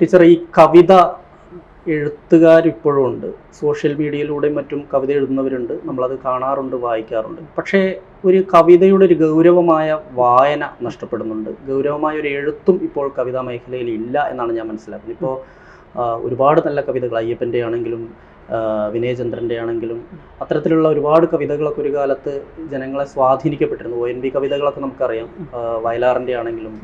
Teacher ഈ കവിത എഴുത്തുകാർ ഇപ്പോഴും ഉണ്ട്. സോഷ്യൽ മീഡിയയിലൂടെയും മറ്റും കവിത എഴുതുന്നവരുണ്ട്. നമ്മളത് കാണാറുണ്ട് വായിക്കാറുണ്ട്. പക്ഷേ ഒരു കവിതയുടെ ഒരു ഗൗരവമായ വായന നഷ്ടപ്പെടുന്നുണ്ട്. ഗൗരവമായ ഒരു എഴുത്തും ഇപ്പോൾ കവിതാ മേഖലയിൽ ഇല്ല എന്നാണ് ഞാൻ മനസ്സിലാക്കുന്നത്. ഇപ്പോൾ ഒരുപാട് നല്ല കവിതകൾ അയ്യപ്പന്റെ ആണെങ്കിലും വിനയചന്ദ്രന്റെ ആണെങ്കിലും അത്തരത്തിലുള്ള ഒരുപാട് കവിതകളൊക്കെ ഒരു കാലത്ത് ജനങ്ങളെ സ്വാധീനിക്കപ്പെട്ടിരുന്നു. ഒ എൻ വി കവിതകളൊക്കെ നമുക്കറിയാം. വയലാറിന്റെ ആണെങ്കിലും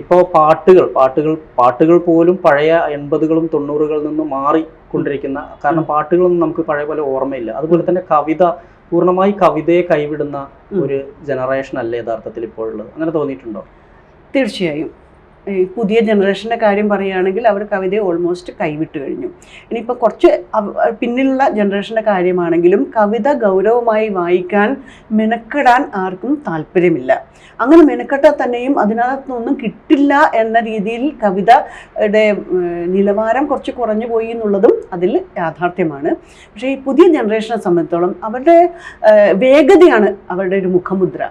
ഇപ്പോൾ പാട്ടുകൾ പാട്ടുകൾ പാട്ടുകൾ പോലും പഴയ എൺപതുകളും തൊണ്ണൂറുകളിൽ നിന്ന് മാറിക്കൊണ്ടിരിക്കുന്ന കാരണം പാട്ടുകളൊന്നും നമുക്ക് പഴയ പോലെ ഓർമ്മയില്ല. അതുപോലെ തന്നെ കവിത പൂർണമായി കവിതയെ കൈവിടുന്ന ഒരു ജനറേഷൻ അല്ലേ യഥാർത്ഥത്തിൽ ഇപ്പോഴുള്ളത് അങ്ങനെ തോന്നിയിട്ടുണ്ടോ? തീർച്ചയായും. ഈ പുതിയ ജനറേഷന്റെ കാര്യം പറയുകയാണെങ്കിൽ അവർ കവിതയെ ഓൾമോസ്റ്റ് കൈവിട്ട് കഴിഞ്ഞു. ഇനിയിപ്പോൾ കുറച്ച് പിന്നിലുള്ള ജനറേഷന്റെ കാര്യമാണെങ്കിലും കവിത ഗൗരവമായി വായിക്കാൻ മെനക്കെടാൻ ആർക്കും താല്പര്യമില്ല. അങ്ങനെ മെനക്കെട്ടാൽ തന്നെയും അതിനകത്തൊന്നും കിട്ടില്ല എന്ന രീതിയിൽ കവിതയുടെ നിലവാരം കുറച്ച് കുറഞ്ഞു പോയി എന്നുള്ളതും അതിൽ യാഥാർത്ഥ്യമാണ്. പക്ഷേ ഈ പുതിയ ജനറേഷനെ സംബന്ധിച്ചോളം അവരുടെ വേഗതയാണ് അവരുടെ ഒരു മുഖമുദ്ര.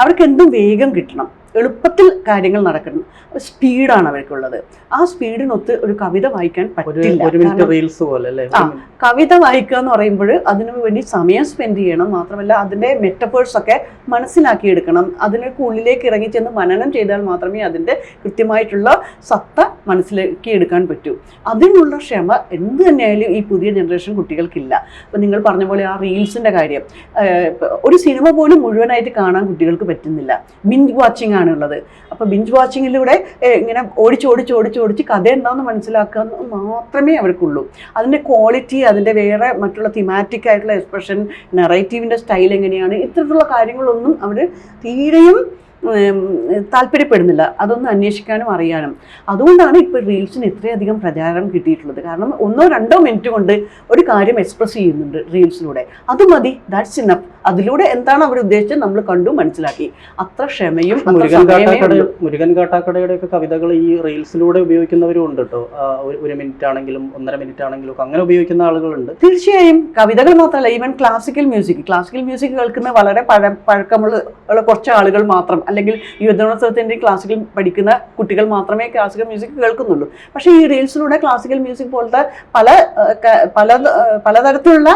അവർക്ക് എന്തും വേഗം കിട്ടണം. എളുപ്പത്തിൽ കാര്യങ്ങൾ നടക്കണം സ്പീഡാണ് അവർക്കുള്ളത്. ആ സ്പീഡിനൊത്ത് ഒരു കവിത വായിക്കാൻ പറ്റില്ല. റീൽസ് പോലെ ആ. കവിത വായിക്കുക എന്ന് പറയുമ്പോൾ അതിനു വേണ്ടി സമയം സ്പെൻഡ് ചെയ്യണം. മാത്രമല്ല അതിന്റെ മെറ്റഫേഴ്സ് ഒക്കെ മനസ്സിലാക്കിയെടുക്കണം അതിനൊക്കെ ഉള്ളിലേക്ക് ഇറങ്ങി ചെന്ന് മനനം ചെയ്താൽ മാത്രമേ അതിന്റെ കൃത്യമായിട്ടുള്ള സത്ത മനസ്സിലാക്കി എടുക്കാൻ പറ്റൂ. അതിനുള്ള ക്ഷമ എന്ത് തന്നെയായാലും ഈ പുതിയ ജനറേഷൻ കുട്ടികൾക്കില്ല. അപ്പം നിങ്ങൾ പറഞ്ഞ പോലെ ആ റീൽസിന്റെ കാര്യം. ഒരു സിനിമ പോലും മുഴുവനായിട്ട് കാണാൻ കുട്ടികൾക്ക് പറ്റുന്നില്ല. മിൻ വാച്ചിങ് ആണുള്ളത് അപ്പോൾ ബിഞ്ച് വാച്ചിങ്ങിലൂടെ ഇങ്ങനെ ഓടിച്ച് ഓടിച്ച് ഓടിച്ച് ഓടിച്ച് കഥ എന്താണെന്ന് മനസ്സിലാക്കുക മാത്രമേ അവർക്കുള്ളൂ. അതിന്റെ ക്വാളിറ്റി അതിന്റെ വേറെ മറ്റുള്ള തിമാറ്റിക് ആയിട്ടുള്ള എക്സ്പ്രഷൻ നെറേറ്റീവിന്റെ സ്റ്റൈൽ എങ്ങനെയാണ് ഇത്തരത്തിലുള്ള കാര്യങ്ങളൊന്നും അവർ തീരെയും താല്പര്യപ്പെടുന്നില്ല. അതൊന്നും അന്വേഷിക്കാനും അറിയാനും. അതുകൊണ്ടാണ് ഇപ്പോൾ റീൽസിന് ഇത്രയധികം പ്രചാരം കിട്ടിയിട്ടുള്ളത്. കാരണം ഒന്നോ രണ്ടോ മിനിറ്റ് കൊണ്ട് ഒരു കാര്യം എക്സ്പ്രസ് ചെയ്യുന്നുണ്ട് റീൽസിലൂടെ അത് മതി. ദാറ്റ്സ് ഇനഫ് അതിലൂടെ എന്താണ് അവർ ഉദ്ദേശിച്ചത് നമ്മൾ കണ്ടു മനസ്സിലാക്കി. അത്ര ക്ഷമയും മുരുകൻ സമയമേ കാട്ടാക്കട മുരുകൻ കാട്ടാക്കടയുടെ ഒക്കെ കവിതകൾ ഈ റീൽസിലൂടെ ഉപയോഗിക്കുന്നവരും ഉണ്ട് കേട്ടോ ഒരു മിനിറ്റ് ആണെങ്കിലും ഒന്നര മിനിറ്റ് ആണെങ്കിലും ഒക്കെ അങ്ങനെ ഉപയോഗിക്കുന്ന ആളുകളുണ്ട്. തീർച്ചയായും കവിതകൾ മാത്രമല്ല even classical music classical music കേൾക്കുന്ന വളരെ പഴ പഴക്കമുള്ള കുറച്ച് ആളുകൾ മാത്രം അല്ലെങ്കിൽ യുദ്ധോത്സവത്തിന്റെ ക്ലാസിക്കൽ പഠിക്കുന്ന കുട്ടികൾ മാത്രമേ ക്ലാസിക്കൽ മ്യൂസിക് കേൾക്കുന്നുള്ളൂ. പക്ഷേ ഈ റീൽസിലൂടെ ക്ലാസിക്കൽ മ്യൂസിക് പോലത്തെ പല പല പലതരത്തിലുള്ള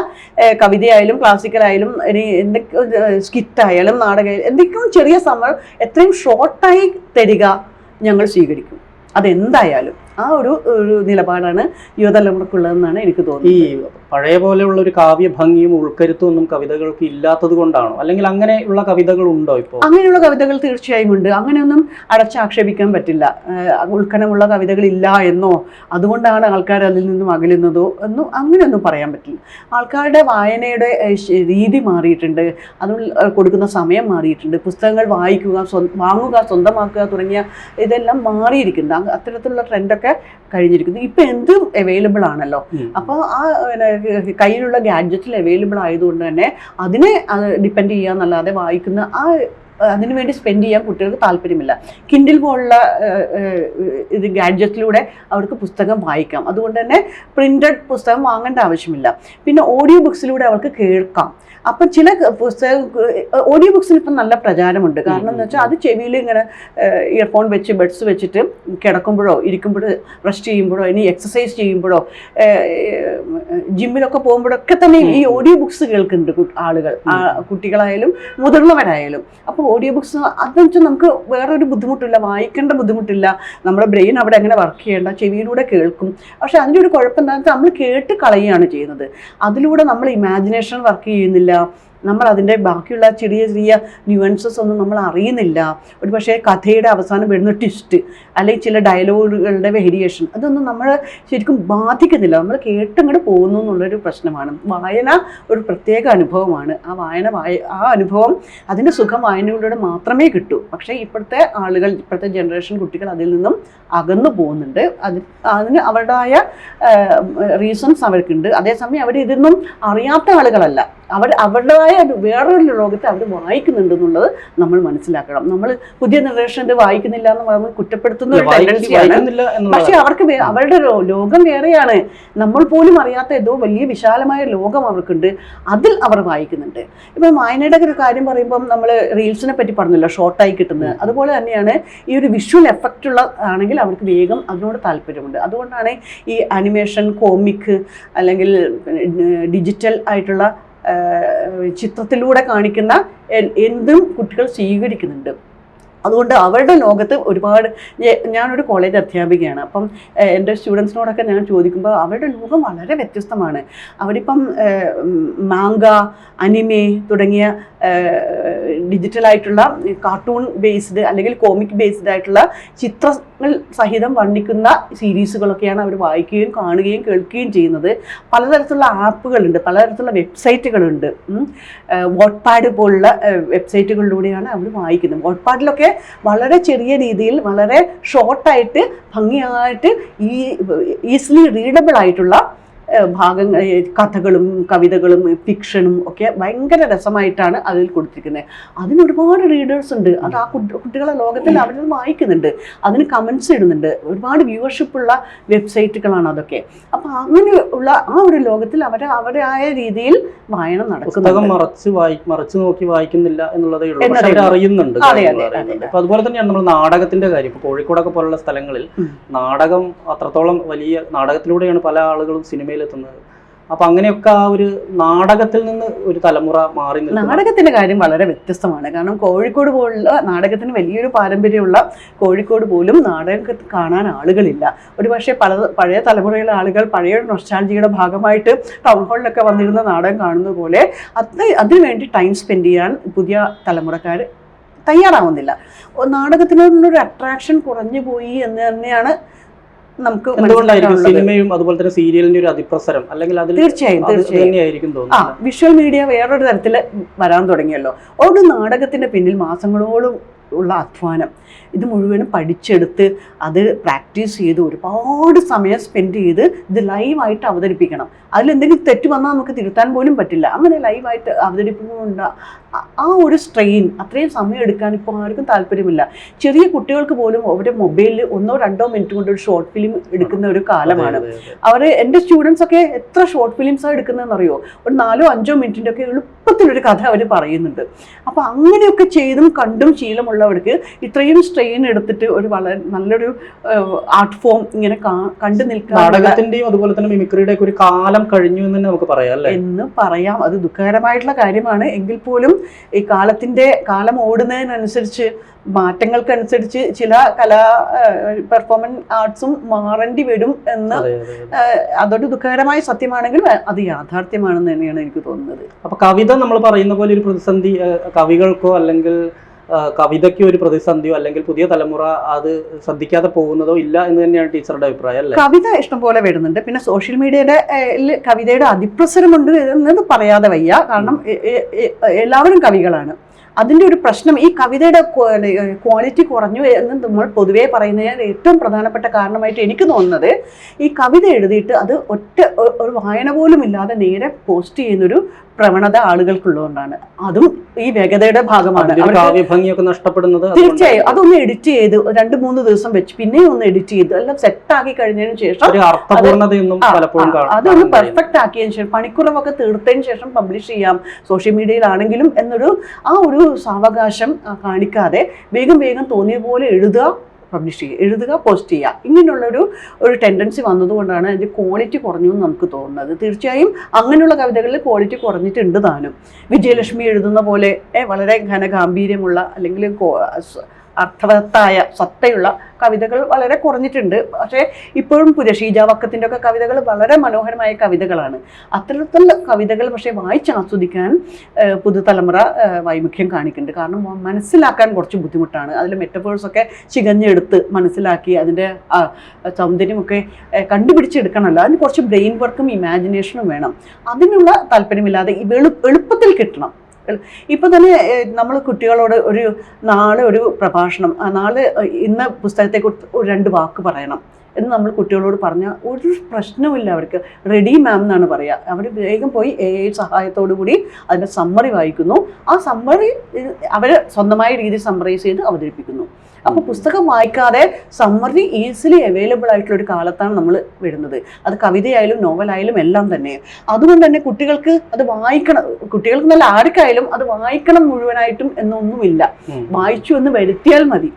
കവിതയായാലും ക്ലാസിക്കലായാലും ഇനി എന്തൊക്കെ സ്കിറ്റായാലും നാടകമായാലും എന്തൊക്കെയും ചെറിയ സമയം എത്രയും ഷോർട്ടായി തരിക ഞങ്ങൾ സ്വീകരിക്കും. അതെന്തായാലും ആ ഒരു ഒരു നിലപാടാണ് യുവതലമുറക്കുള്ളതെന്നാണ് എനിക്ക് തോന്നുന്നത്. ഈ പഴയ പോലെയുള്ള ഒരു കാവ്യ ഭംഗിയും ഉൾക്കരുത്തും ഒന്നും കവിതകൾക്ക് ഇല്ലാത്തത് കൊണ്ടാണോ? അല്ലെങ്കിൽ അങ്ങനെയുള്ള കവിതകൾ ഉണ്ടോ ഇപ്പോൾ അങ്ങനെയുള്ള കവിതകൾ തീർച്ചയായും ഉണ്ട്. അങ്ങനെയൊന്നും അടച്ചാക്ഷേപിക്കാൻ പറ്റില്ല. ഉൾക്കനമുള്ള കവിതകൾ ഇല്ല എന്നോ അതുകൊണ്ടാണ് ആൾക്കാർ അതിൽ നിന്നും അകലുന്നതോ എന്നും അങ്ങനെയൊന്നും പറയാൻ പറ്റില്ല. ആൾക്കാരുടെ വായനയുടെ രീതി മാറിയിട്ടുണ്ട്. അത് കൊടുക്കുന്ന സമയം മാറിയിട്ടുണ്ട്. പുസ്തകങ്ങൾ വായിക്കുക വാങ്ങുക സ്വന്തമാക്കുക തുടങ്ങിയ ഇതെല്ലാം മാറിയിരിക്കുന്നത് അങ്ങ് അത്തരത്തിലുള്ള ട്രെൻഡൊക്കെ കഴിഞ്ഞിരിക്കുന്നു ഇപ്പം എന്തും അവൈലബിൾ ആണല്ലോ. അപ്പോൾ ആ കയ്യിലുള്ള ഗാഡ്ജറ്റിൽ അവൈലബിൾ ആയതുകൊണ്ട് തന്നെ അതിനെ ഡിപ്പെൻഡ് ചെയ്യാന്നല്ലാതെ വായിക്കുന്ന ആ അതിനു വേണ്ടി സ്പെൻഡ് ചെയ്യാൻ കുട്ടികൾക്ക് താല്പര്യമില്ല. കിൻഡിൽ പോലുള്ള ഇത് ഗാഡ്ജറ്റിലൂടെ അവർക്ക് പുസ്തകം വായിക്കാം. അതുകൊണ്ട് തന്നെ പ്രിന്റഡ് പുസ്തകം വാങ്ങേണ്ട ആവശ്യമില്ല. പിന്നെ ഓഡിയോ ബുക്സിലൂടെ അവർക്ക് കേൾക്കാം. അപ്പം ചില പുസ്തകം ഓഡിയോ ബുക്സിന് ഇപ്പം നല്ല പ്രചാരമുണ്ട്. കാരണം എന്ന് വെച്ചാൽ അത് ചെവിയിൽ ഇങ്ങനെ ഇയർഫോൺ വെച്ച് ബഡ്സ് വെച്ചിട്ട് കിടക്കുമ്പോഴോ ഇരിക്കുമ്പോഴോ റെസ്റ്റ് ചെയ്യുമ്പോഴോ ഇനി എക്സസൈസ് ചെയ്യുമ്പോഴോ ജിമ്മിലൊക്കെ പോകുമ്പോഴൊക്കെ തന്നെ ഈ ഓഡിയോ ബുക്സ് കേൾക്കുന്നുണ്ട് ആളുകൾ. കുട്ടികളായാലും മുതിർന്നവരായാലും. അപ്പോൾ ഓഡിയോ ബുക്സ് അതെന്ന് വെച്ചാൽ നമുക്ക് വേറൊരു ബുദ്ധിമുട്ടില്ല വായിക്കേണ്ട ബുദ്ധിമുട്ടില്ല. നമ്മുടെ ബ്രെയിൻ അവിടെ അങ്ങനെ വർക്ക് ചെയ്യേണ്ട ചെവിയിലൂടെ കേൾക്കും. പക്ഷെ അതിന്റെ ഒരു കുഴപ്പം എന്താണെന്ന് വെച്ചാൽ നമ്മൾ കേട്ട് കളയുകയാണ് ചെയ്യുന്നത്. അതിലൂടെ നമ്മൾ ഇമാജിനേഷൻ വർക്ക് ചെയ്യുന്നില്ല. നമ്മൾ അതിന്റെ ബാക്കിയുള്ള ചെറിയ ചെറിയ ന്യൂവൻസസ് ഒന്നും നമ്മൾ അറിയുന്നില്ല. ഒരു പക്ഷേ കഥയുടെ അവസാനം വരുന്ന ട്വിസ്റ്റ് അല്ലെങ്കിൽ ചില ഡയലോഗുകളുടെ വേരിയേഷൻ അതൊന്നും നമ്മൾ ശരിക്കും ബാധിക്കുന്നില്ല. നമ്മൾ കേട്ടങ്ങോട്ട് പോകുന്നു എന്നുള്ളൊരു പ്രശ്നമാണ്. വായന ഒരു പ്രത്യേക അനുഭവമാണ്. ആ വായന വായ ആ അനുഭവം അതിന്റെ സുഖം വായനയിലൂടെ മാത്രമേ കിട്ടൂ. പക്ഷേ ഇപ്പോഴത്തെ ആളുകൾ ഇപ്പോഴത്തെ ജനറേഷൻ കുട്ടികൾ അതിൽ നിന്നും അകന്നു പോകുന്നുണ്ട്. അത് അതിന് അവരുടേതായ റീസൺസ് അവർക്കുണ്ട്. അതേസമയം അവർ ഇതൊന്നും അറിയാത്ത ആളുകളല്ല. അവർ അവരുടേതായ വേറൊരു ലോകത്തെ അവർ വായിക്കുന്നുണ്ട് എന്നുള്ളത് നമ്മൾ മനസ്സിലാക്കണം. നമ്മൾ പുതിയ ജനറേഷന്റെ വായിക്കുന്നില്ല എന്ന് നമ്മൾ കുറ്റപ്പെടുത്തുന്ന ഒരു വായിക്ക- ടെൻഡൻസിയാണ് പക്ഷെ അവർക്ക് അവരുടെ ലോകം വേറെയാണ്. നമ്മൾ പോലും അറിയാത്ത ഏതോ വലിയ വിശാലമായ ലോകം അവർക്കുണ്ട്. അതിൽ അവർ വായിക്കുന്നുണ്ട്. ഇപ്പം വായനയുടെ ഒരു കാര്യം പറയുമ്പം നമ്മൾ റീൽസിനെ പറ്റി പറഞ്ഞല്ലോ ഷോർട്ടായി കിട്ടുന്നത്. അതുപോലെ തന്നെയാണ് ഈ ഒരു വിഷ്വൽ എഫക്റ്റ് ഉള്ള ആണെങ്കിൽ അവർക്ക് വേഗം അതിനോട് താല്പര്യമുണ്ട്. അതുകൊണ്ടാണ് ഈ അനിമേഷൻ കോമിക് അല്ലെങ്കിൽ ഡിജിറ്റൽ ആയിട്ടുള്ള ചിത്രത്തിലൂടെ കാണിക്കുന്ന എന്തും കുട്ടികൾ സ്വീകരിക്കുന്നുണ്ട്. അതുകൊണ്ട് അവരുടെ ലോകത്ത് ഒരുപാട് ഞാനൊരു കോളേജ് അധ്യാപികയാണ്. അപ്പം എന്റെ സ്റ്റുഡൻസിനോടൊക്കെ ഞാൻ ചോദിക്കുമ്പോൾ അവരുടെ ലോകം വളരെ വ്യത്യസ്തമാണ്. അവരിപ്പം മാങ്ക അനിമെ തുടങ്ങിയ ഡിജിറ്റലായിട്ടുള്ള കാർട്ടൂൺ ബേസ്ഡ് അല്ലെങ്കിൽ കോമിക് ബേസ്ഡ് ആയിട്ടുള്ള സഹിതം വർണിക്കുന്ന സീരീസുകളൊക്കെയാണ് അവർ വായിക്കുകയും കാണുകയും കേൾക്കുകയും ചെയ്യുന്നത്. പലതരത്തിലുള്ള ആപ്പുകളുണ്ട് പലതരത്തിലുള്ള വെബ്സൈറ്റുകളുണ്ട്. വോട്ട്പാഡ് പോലുള്ള വെബ്സൈറ്റുകളിലൂടെയാണ് അവർ വായിക്കുന്നത്. വോട്ട്പാഡിലൊക്കെ വളരെ ചെറിയ രീതിയിൽ വളരെ ഷോർട്ടായിട്ട് ഭംഗിയായിട്ട് ഈ ഈസിലി റീഡബിൾ ആയിട്ടുള്ള ഭാഗങ്ങൾ കഥകളും കവിതകളും ഫിക്ഷനും ഒക്കെ ഭയങ്കര രസമായിട്ടാണ് അതിൽ കൊടുത്തിരിക്കുന്നത് അതിന് ഒരുപാട് റീഡേഴ്സ് ഉണ്ട്. അത് ആ കുട്ടി- കുട്ടികളെ ലോകത്തിൽ അവർ വായിക്കുന്നുണ്ട്. അതിന് കമൻസ് ഇടുന്നുണ്ട്. ഒരുപാട് വ്യൂവർഷിപ്പ് ഉള്ള വെബ്സൈറ്റുകളാണ് അതൊക്കെ. അപ്പം അങ്ങനെ ഉള്ള ആ ഒരു ലോകത്തിൽ അവർ അവരായ രീതിയിൽ വായന പുസ്തകം നടക്കുന്നുണ്ട് മറച്ച് വായി മറച്ചു നോക്കി വായിക്കുന്നില്ല എന്നുള്ളതേ ഉള്ളൂ. അറിയുന്നുണ്ട് അതെ, അതെ, അറിയുന്നുണ്ട് അതുപോലെ തന്നെയാണ് നമ്മൾ നാടകത്തിന്റെ കാര്യം. ഇപ്പൊ കോഴിക്കോടൊക്കെ പോലുള്ള സ്ഥലങ്ങളിൽ നാടകം അത്രത്തോളം വലിയ നാടകത്തിലൂടെയാണ് പല ആളുകളും സിനിമയിലെത്തുന്നത്. അപ്പൊ അങ്ങനെയൊക്കെ ആ ഒരു നാടകത്തിൽ നിന്ന് ഒരു തലമുറ മാറി നാടകത്തിന്റെ കാര്യം വളരെ വ്യത്യസ്തമാണ്. കാരണം കോഴിക്കോട് പോലുള്ള നാടകത്തിന് വലിയൊരു പാരമ്പര്യമുള്ള കോഴിക്കോട് പോലും നാടകം കാണാൻ ആളുകളില്ല. ഒരു പക്ഷേ പല പഴയ തലമുറയിലെ ആളുകൾ പഴയ നൊസ്റ്റാൾജിയുടെ ഭാഗമായിട്ട് ടൗൺ ഹാളിലൊക്കെ വന്നിരുന്ന നാടകം കാണുന്ന പോലെ അത് അതിനുവേണ്ടി ടൈം സ്പെൻഡ് ചെയ്യാൻ പുതിയ തലമുറക്കാർ തയ്യാറാവുന്നില്ല. നാടകത്തിനോടുള്ളൊരു അട്രാക്ഷൻ കുറഞ്ഞു പോയി എന്ന് തന്നെയാണ് നമുക്ക് എന്തുകൊണ്ടായിരിക്കും സിനിമയും അതുപോലെ തന്നെ സീരിയലിന്റെ ഒരു അതിപ്രസരം? അല്ലെങ്കിൽ അതിൽ തീർച്ചയായും തീർച്ചയായും. ആ വിഷ്വൽ മീഡിയ വേറൊരു തരത്തിൽ വരാൻ തുടങ്ങിയല്ലോ. ഒരു നാടകത്തിന്റെ പിന്നിൽ മാസങ്ങളോളം ഉള്ള അധ്വാനം. ഇത് മുഴുവനും പഠിച്ചെടുത്ത് അത് പ്രാക്ടീസ് ചെയ്ത് ഒരുപാട് സമയം സ്പെൻഡ് ചെയ്ത് ഇത് ലൈവായിട്ട് അവതരിപ്പിക്കണം. അതിലെന്തെങ്കിലും തെറ്റ് വന്നാൽ നമുക്ക് തിരുത്താൻ പോലും പറ്റില്ല. അങ്ങനെ ലൈവായിട്ട് അവതരിപ്പിക്കുന്നുണ്ട്. ആ- ഒരു സ്ട്രെയിൻ അത്രയും സമയം എടുക്കാൻ ഇപ്പോൾ ആർക്കും താല്പര്യമില്ല. ചെറിയ കുട്ടികൾക്ക് പോലും അവരുടെ മൊബൈലിൽ ഒന്നോ രണ്ടോ മിനിറ്റ് കൊണ്ട് ഒരു ഷോർട്ട് ഫിലിം എടുക്കുന്ന ഒരു കാലമാണ്. അവർ എന്റെ സ്റ്റുഡൻസ് ഒക്കെ എത്ര ഷോർട്ട് ഫിലിംസാണ് എടുക്കുന്നതെന്ന് അറിയോ ഒരു നാലോ അഞ്ചോ മിനിറ്റിന്റെ ഒക്കെ എളുപ്പത്തിലൊരു കഥ അവർ പറയുന്നുണ്ട്. അപ്പോൾ അങ്ങനെയൊക്കെ ചെയ്തും കണ്ടും ശീലമുള്ളവർക്ക് ഇത്രയും സ്ട്രെയിൻ എടുത്തിട്ട് ഒരു വളരെ നല്ലൊരു ആർട്ട് ഫോം ഇങ്ങനെ കണ്ടു നിൽക്കാൻ നാടകത്തിന്റെയും അതുപോലെ തന്നെ മിമിക്രിയുടെ ഒക്കെ ഒരു കാലം കഴിഞ്ഞു എന്ന് തന്നെ നമുക്ക് പറയാം എന്ന് പറയാം. അത് ദുഃഖകരമായിട്ടുള്ള കാര്യമാണ്. എങ്കിൽ പോലും ഈ കാലത്തിന്റെ കാലം ഓടുന്നതിനനുസരിച്ച് മാറ്റങ്ങൾക്കനുസരിച്ച് ചില കലാ പെർഫോമൻസ് ആർട്സും മാറേണ്ടി വരും എന്ന് അതൊരു ദുഃഖകരമായ സത്യമാണെങ്കിലും അത് യാഥാർത്ഥ്യമാണെന്ന് തന്നെയാണ് എനിക്ക് തോന്നുന്നത്. അപ്പൊ കവിത നമ്മൾ പറയുന്ന പോലെ ഒരു പ്രതിസന്ധി കവികൾക്കോ അല്ലെങ്കിൽ കവിതയ്ക്കോ ഒരു പ്രതിസന്ധിയോ അല്ലെങ്കിൽ പുതിയ തലമുറ അത് ശ്രദ്ധിക്കാതെ പോകുന്നതോ ഇല്ല എന്ന് തന്നെയാണ് ടീച്ചറുടെ അഭിപ്രായം അല്ലേ? കവിത ഇഷ്ടംപോലെ വരുന്നുണ്ട്. പിന്നെ സോഷ്യൽ മീഡിയയുടെ കവിതയുടെ അതിപ്രസരമുണ്ട് എന്നത് പറയാതെ വയ്യ. കാരണം എല്ലാവരും കവികളാണ്. അതിന്റെ ഒരു പ്രശ്നം ഈ കവിതയുടെ ക്വാളിറ്റി കുറഞ്ഞു എന്ന് നമ്മൾ പൊതുവേ പറയുന്നതിന് ഏറ്റവും പ്രധാനപ്പെട്ട കാരണമായിട്ട് എനിക്ക് തോന്നുന്നത് ഈ കവിത എഴുതിയിട്ട് അത് ഒറ്റ ഒരു വായന പോലും ഇല്ലാതെ നേരെ പോസ്റ്റ് ചെയ്യുന്നൊരു പ്രവണത ആളുകൾക്കുള്ളതുകൊണ്ടാണ്. അതും ഈ വേഗതയുടെ ഭാഗമാണ്. നഷ്ടപ്പെടുന്നത് തീർച്ചയായും. അതൊന്ന് എഡിറ്റ് ചെയ്ത് രണ്ട് മൂന്ന് ദിവസം വെച്ച് പിന്നെയും ഒന്ന് എഡിറ്റ് ചെയ്ത് എല്ലാം സെറ്റ് ആക്കി കഴിഞ്ഞതിന് ശേഷം അതൊന്ന് പെർഫെക്റ്റ് ആക്കിയതിന് ശേഷം പണിക്കുറവൊക്കെ തീർത്തതിന് ശേഷം പബ്ലിഷ് ചെയ്യാം. സോഷ്യൽ മീഡിയയിലാണെങ്കിലും എന്നൊരു ആ ഒരു സാവകാശം കാണിക്കാതെ വേഗം വേഗം തോന്നിയ പോലെ എഴുതുക പബ്ലിഷ് ചെയ്യുക എഴുതുക പോസ്റ്റ് ചെയ്യുക. ഇങ്ങനെയുള്ളൊരു ഒരു ടെൻഡൻസി വന്നതുകൊണ്ടാണ് അതിന്റെ ക്വാളിറ്റി കുറഞ്ഞു എന്ന് നമുക്ക് തോന്നുന്നത്. തീർച്ചയായും അങ്ങനെയുള്ള കവിതകളിൽ ക്വാളിറ്റി കുറഞ്ഞിട്ടുണ്ട് താനും. വിജയലക്ഷ്മി എഴുതുന്ന പോലെ വളരെ ഘനഗാംഭീര്യമുള്ള അല്ലെങ്കിൽ അർത്ഥവത്തായ സത്തയുള്ള കവിതകൾ വളരെ കുറഞ്ഞിട്ടുണ്ട്. പക്ഷേ ഇപ്പോഴും വക്കത്തിന്റെ ഒക്കെ കവിതകൾ വളരെ മനോഹരമായ കവിതകളാണ്. അത്തരത്തിലുള്ള കവിതകൾ പക്ഷേ വായിച്ച് ആസ്വദിക്കാൻ ഏഹ്, പുതുതലമുറ വൈമുഖ്യം കാണിക്കുന്നുണ്ട്. കാരണം മനസ്സിലാക്കാൻ കുറച്ച് ബുദ്ധിമുട്ടാണ്. അതിൽ മെറ്റഫേഴ്സൊക്കെ ചികഞ്ഞെടുത്ത് മനസ്സിലാക്കി അതിന്റെ സൗന്ദര്യമൊക്കെ കണ്ടുപിടിച്ചെടുക്കണമല്ല. അതിന് കുറച്ച് ബ്രെയിൻ വർക്കും ഇമാജിനേഷനും വേണം. അതിനുള്ള താല്പര്യമില്ലാതെ എളുപ്പത്തിൽ കിട്ടണം. ഇപ്പം തന്നെ നമ്മൾ കുട്ടികളോട് ഒരു നാളെ ഒരു പ്രഭാഷണം നാളെ ഇന്ന പുസ്തകത്തെക്കുറിച്ച് ഒരു രണ്ട് വാക്ക് പറയണം എന്ന് നമ്മൾ കുട്ടികളോട് പറഞ്ഞാൽ ഒരു പ്രശ്നവുമില്ല അവർക്ക്. റെഡി മാം എന്നാണ് പറയുക അവർ വേഗം പോയി എ ഐ സഹായത്തോടു കൂടി അതിന്റെ സമ്മറി വായിക്കുന്നു. ആ സമ്മറി അവർ സ്വന്തമായ രീതിയിൽ സമ്മറൈസ് ചെയ്ത് അവതരിപ്പിക്കുന്നു. അപ്പോൾ പുസ്തകം വായിക്കാതെ സമ്മറി ഈസിലി അവൈലബിൾ ആയിട്ടുള്ള ഒരു കാലത്താണ് നമ്മൾ വരുന്നത് അത് കവിതയായാലും നോവലായാലും എല്ലാം തന്നെ. അതുകൊണ്ട് തന്നെ കുട്ടികൾക്ക് അത് വായിക്കണം കുട്ടികൾക്ക് നല്ല ആർക്കായാലും അത് വായിക്കണം മുഴുവനായിട്ടും എന്നൊന്നുമില്ല. വായിച്ചു എന്ന് വരുത്തിയാൽ മതി.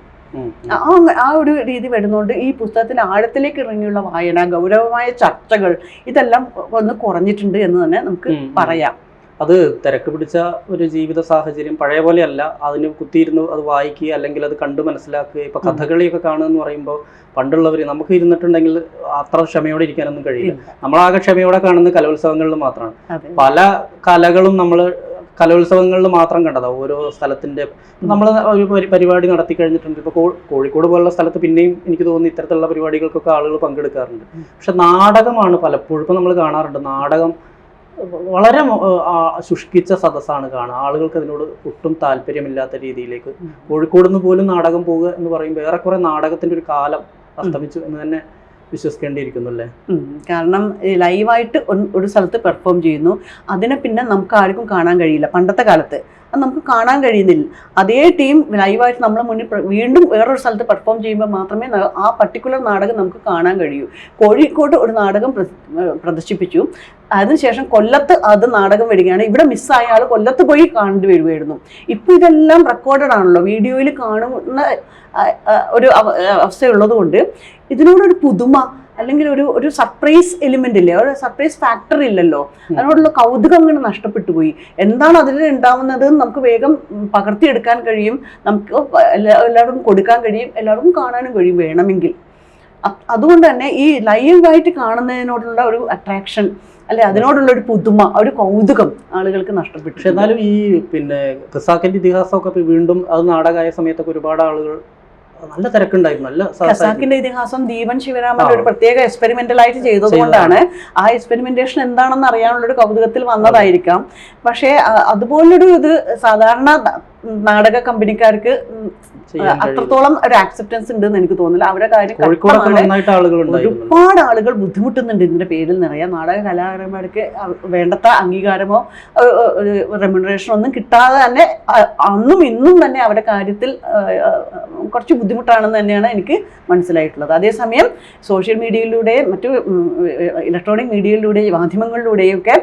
ആ ആ ഒരു രീതി വരുന്നതുകൊണ്ട് ഈ പുസ്തകത്തിന്റെ ആഴത്തിലേക്ക് ഇറങ്ങിയുള്ള വായന ഗൗരവമായ ചർച്ചകൾ ഇതെല്ലാം ഒന്ന് കുറഞ്ഞിട്ടുണ്ട് എന്ന് തന്നെ നമുക്ക് പറയാം. അത് തിരക്ക് പിടിച്ച ഒരു ജീവിത സാഹചര്യം പഴയ പോലെയല്ല. അതിന് കുത്തിയിരുന്ന് അത് വായിക്കുക അല്ലെങ്കിൽ അത് കണ്ടു മനസ്സിലാക്കുക. ഇപ്പൊ കഥകളിയൊക്കെ കാണുക എന്ന് പറയുമ്പോൾ പണ്ടുള്ളവർ നമുക്ക് ഇരുന്നിട്ടുണ്ടെങ്കിൽ അത്ര ക്ഷമയോടെ ഇരിക്കാനൊന്നും കഴിയില്ല. നമ്മളാകെ ക്ഷമയോടെ കാണുന്ന കലോത്സവങ്ങളിൽ മാത്രമാണ്. പല കലകളും നമ്മൾ കലോത്സവങ്ങളിൽ മാത്രം കണ്ടതാ. ഓരോ സ്ഥലത്തിന്റെ നമ്മൾ ഒരു പരിപാടി നടത്തി കഴിഞ്ഞിട്ടുണ്ട്. ഇപ്പോൾ കോഴിക്കോട് പോലുള്ള സ്ഥലത്ത് പിന്നെയും എനിക്ക് തോന്നുന്നു ഇത്തരത്തിലുള്ള പരിപാടികൾക്കൊക്കെ ആളുകൾ പങ്കെടുക്കാറുണ്ട്. പക്ഷെ നാടകമാണ് പലപ്പോഴും ഇപ്പം നമ്മൾ കാണാറുണ്ട്. നാടകം വളരെ ശുഷ്കിച്ച സദസ്സാണ് കാണുക. ആളുകൾക്ക് അതിനോട് ഒട്ടും താല്പര്യമില്ലാത്ത രീതിയിലേക്ക്. കോഴിക്കോട് നിന്ന് പോലും നാടകം പോവുക എന്ന് പറയുമ്പോൾ ഏറെക്കുറെ നാടകത്തിന്റെ ഒരു കാലം അസ്തമിച്ചു എന്ന് തന്നെ വിശ്വസിക്കേണ്ടിയിരിക്കുന്നുല്ലേ? കാരണം ലൈവായിട്ട് ഒരു സ്ഥലത്ത് പെർഫോം ചെയ്യുന്നു. അതിനെ പിന്നെ നമുക്ക് ആർക്കും കാണാൻ കഴിയില്ല. പണ്ടത്തെ കാലത്ത്. അത് നമുക്ക് കാണാൻ കഴിയുന്നില്ല. അതേ ടീം ലൈവായിട്ട് നമ്മളെ മുന്നിൽ വീണ്ടും വേറൊരു സ്ഥലത്ത് പെർഫോം ചെയ്യുമ്പോൾ മാത്രമേ ആ പർട്ടിക്കുലർ നാടകം നമുക്ക് കാണാൻ കഴിയൂ. കോഴിക്കോട് ഒരു നാടകം പ്രദർശിപ്പിച്ചു. അതിനുശേഷം കൊല്ലത്ത് അത് നാടകം വരികയാണ്. ഇവിടെ മിസ്സായ ആൾ കൊല്ലത്ത് പോയി കാണേണ്ടി വരുമായിരുന്നു ഇപ്പം ഇതെല്ലാം റെക്കോർഡഡ് ആണല്ലോ. വീഡിയോയിൽ കാണുന്ന ഒരു അവസ്ഥയുള്ളതുകൊണ്ട് അവസ്ഥയുള്ളത് കൊണ്ട് ഇതിനോടൊരു പുതുമ അല്ലെങ്കിൽ ഒരു ഒരു സർപ്രൈസ് എലിമെന്റ് ഇല്ലേ? ഒരു സർപ്രൈസ് ഫാക്ടർ ഇല്ലല്ലോ. അതിനോടുള്ള കൗതുകം അങ്ങനെ നഷ്ടപ്പെട്ടു പോയി. എന്താണ് അതിൽ ഉണ്ടാവുന്നത് നമുക്ക് വേഗം പകർത്തിയെടുക്കാൻ കഴിയും. നമുക്ക് എല്ലാവർക്കും കൊടുക്കാൻ കഴിയും. എല്ലാവർക്കും കാണാനും കഴിയും വേണമെങ്കിൽ. അതുകൊണ്ട് തന്നെ ഈ ലൈവായിട്ട് കാണുന്നതിനോടുള്ള ഒരു അട്രാക്ഷൻ അല്ലെ അതിനോടുള്ള ഒരു പുതുമ ഒരു കൗതുകം ആളുകൾക്ക് നഷ്ടപ്പെട്ടു. എന്നാലും ഈ പിന്നെ ഖസാക്കിന്റെ ഇതിഹാസമൊക്കെ വീണ്ടും അത് നാടകമായ സമയത്തൊക്കെ ഒരുപാട് ആളുകൾ നല്ല തിരക്കുണ്ടായിരുന്നു നല്ല സ- ഖസാക്കിന്റെ ഇതിഹാസം ദീപൻ ശിവരാമൻ ഒരു പ്രത്യേക എക്സ്പെരിമെന്റൽ ആയിട്ട് ചെയ്തതുകൊണ്ടാണ് ആ എക്സ്പെരിമെന്റേഷൻ എന്താണെന്ന് അറിയാനുള്ള ഒരു കൗതുകത്തിൽ വന്നതായിരിക്കാം. പക്ഷേ അതുപോലൊരു ഇത് സാധാരണ നാടക കമ്പനിക്കാർക്ക് അത്രത്തോളം ഒരു ആക്സെപ്റ്റൻസ് ഉണ്ടെന്ന് എനിക്ക് തോന്നുന്നില്ല. അവരുടെ കാര്യം ഒരുപാട് ആളുകൾ ബുദ്ധിമുട്ടുന്നുണ്ട് ഇതിന്റെ പേരിൽ നിറയെ. നാടക കലാകാരന്മാർക്ക് വേണ്ടത്ത വേണ്ടത്ര അംഗീകാരമോ റെമ്യൂണറേഷനോ ഒന്നും കിട്ടാതെ തന്നെ അന്നും ഇന്നും തന്നെ അവരുടെ കാര്യത്തിൽ കുറച്ച് ബുദ്ധിമുട്ടാണെന്ന് തന്നെയാണ് എനിക്ക് മനസ്സിലായിട്ടുള്ളത്. അതേസമയം സോഷ്യൽ മീഡിയയിലൂടെ മറ്റു ഇലക്ട്രോണിക് മീഡിയയിലൂടെ മാധ്യമങ്ങളിലൂടെയും ഒക്കെ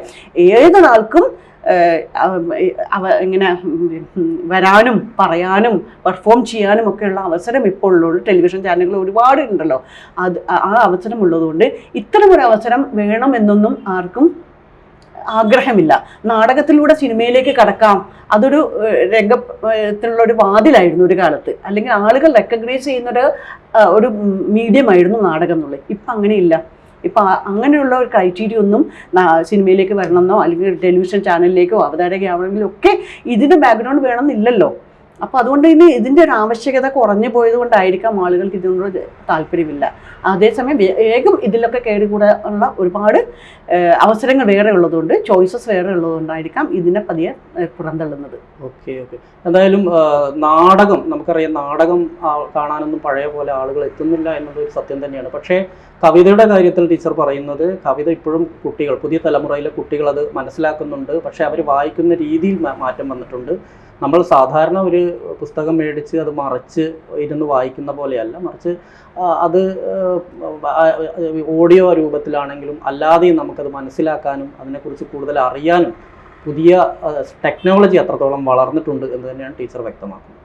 ഏതൊരാൾക്കും അവ- ഇങ്ങനെ വരാനും പറയാനും പെർഫോം ചെയ്യാനും ഒക്കെയുള്ള അവസരം ഇപ്പോൾ ഉള്ളൂ. ടെലിവിഷൻ ചാനലുകൾ ഒരുപാട് ഉണ്ടല്ലോ. അത് ആ അവസരം ഉള്ളതുകൊണ്ട് ഇത്തരമൊരു അവസരം വേണമെന്നൊന്നും ആർക്കും ആഗ്രഹമില്ല. നാടകത്തിലൂടെ സിനിമയിലേക്ക് കടക്കാം. അതൊരു രംഗത്തിലുള്ള ഒരു വാതിലായിരുന്നു ഒരു കാലത്ത്. അല്ലെങ്കിൽ ആളുകൾ റെക്കഗ്നൈസ് ചെയ്യുന്നൊരു ഒരു മീഡിയമായിരുന്നു നാടകം എന്നുള്ളത്. ഇപ്പം അങ്ങനെയില്ല ഇപ്പം അങ്ങനെയുള്ള ഒരു ക്രൈറ്റീരിയ ഒന്നും സിനിമയിലേക്ക് വരണമെന്നോ അല്ലെങ്കിൽ ടെലിവിഷൻ ചാനലിലേക്കോ അവതാരകയാവണമെങ്കിലോ ഒക്കെ ഇതിന്റെ ബാക്ക്ഗ്രൗണ്ട് വേണമെന്നില്ലല്ലോ. അപ്പോൾ അതുകൊണ്ട് ഇനി ഇതിന്റെ ഒരു ആവശ്യകത കുറഞ്ഞു പോയത് കൊണ്ടായിരിക്കാം ആളുകൾക്ക് ഇതിനോട് താല്പര്യമില്ല. അതേസമയം വേഗം ഇതിലൊക്കെ കയറി കൂടാനുള്ള ഒരുപാട് അവസരങ്ങൾ വേറെ ഉള്ളതുകൊണ്ട് ചോയ്സസ് വേറെ ഉള്ളതുകൊണ്ടായിരിക്കാം ഇതിനെ പതിയെ പുറന്തള്ളുന്നത്. Okay okay. എന്തായാലും നാടകം നമുക്കറിയാം നാടകം കാണാനൊന്നും പഴയ പോലെ ആളുകൾ എത്തുന്നില്ല എന്നത് ഒരു സത്യം തന്നെയാണ്. പക്ഷേ കവിതയുടെ കാര്യത്തിൽ ടീച്ചർ പറയുന്നത് കവിത ഇപ്പോഴും കുട്ടികൾ പുതിയ തലമുറയിലെ കുട്ടികൾ അത് മനസ്സിലാക്കുന്നുണ്ട്. പക്ഷേ അവർ വായിക്കുന്ന രീതിയിൽ മാറ്റം വന്നിട്ടുണ്ട്. നമ്മൾ സാധാരണ ഒരു പുസ്തകം മേടിച്ച് അത് മറിച്ച് ഇരുന്ന് വായിക്കുന്ന പോലെയല്ല. മറിച്ച് അത് ഓഡിയോ രൂപത്തിലാണെങ്കിലും അല്ലാതെയും നമുക്കത് മനസ്സിലാക്കാനും അതിനെക്കുറിച്ച് കൂടുതൽ അറിയാനും പുതിയ ടെക്നോളജി അത്രത്തോളം വളർന്നിട്ടുണ്ട് എന്ന് തന്നെയാണ് ടീച്ചർ വ്യക്തമാക്കുന്നത്.